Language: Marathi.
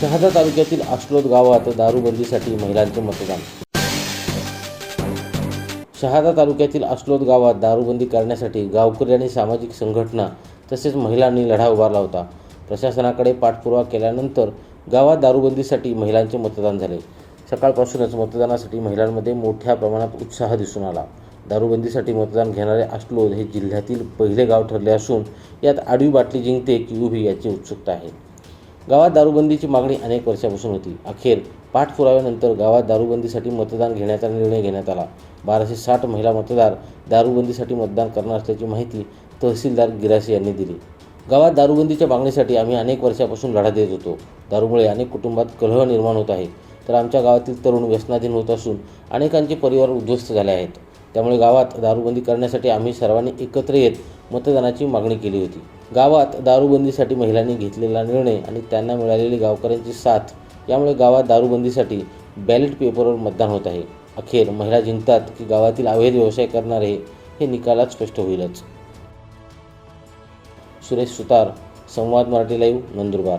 शहादा तालुक्यातील आश्लोद गावात दारूबंदीसाठी महिलांचे मतदान. शहादा तालुक्यातील आश्लोद गावात दारूबंदी करण्यासाठी गावकरी आणि सामाजिक संघटना तसेच महिलांनी लढा उभारला होता. प्रशासनाकडे पाठपुरावा केल्यानंतर गावात दारूबंदीसाठी महिलांचे मतदान झाले. सकाळपासूनच मतदानासाठी महिलांमध्ये मोठ्या प्रमाणात उत्साह दिसून आला. दारूबंदीसाठी मतदान घेणारे आश्लोद हे जिल्ह्यातील पहिले गाव ठरले असून यात आडवी बाटली जिंकते की उभी याची उत्सुकता आहे. गावात दारूबंदीची मागणी अनेक वर्षापासून होती. अखेर पाठपुराव्यानंतर गावात दारूबंदीसाठी मतदान घेण्याचा निर्णय घेण्यात आला. बाराशे साठ महिला मतदार दारूबंदीसाठी मतदान करणार असल्याची माहिती तहसीलदार गिरासे यांनी दिली. गावात दारूबंदीच्या मागणीसाठी आम्ही अनेक वर्षापासून लढा देत होतो. दारूमुळे अनेक कुटुंबात कलह निर्माण होत आहे. तर आमच्या गावातील तरुण व्यसनाधीन होत असून अनेकांचे परिवार उद्ध्वस्त झाले आहेत. त्यामुळे गावात दारूबंदी करण्यासाठी आम्ही सर्वांनी एकत्र येत मतदानाची मागणी केली होती. गावात दारूबंदीसाठी महिलांनी घेतलेला निर्णय आणि त्यांना मिळालेली गावकऱ्यांची साथ यामुळे गावात दारूबंदीसाठी बॅलेट पेपरवर मतदान होत आहे. अखेर महिला जिंकतात की गावातील अवैध व्यवसाय करणारे हे निकालात स्पष्ट होईलच. सुरेश सुतार संवाद मराठी लाईव्ह नंदुरबार.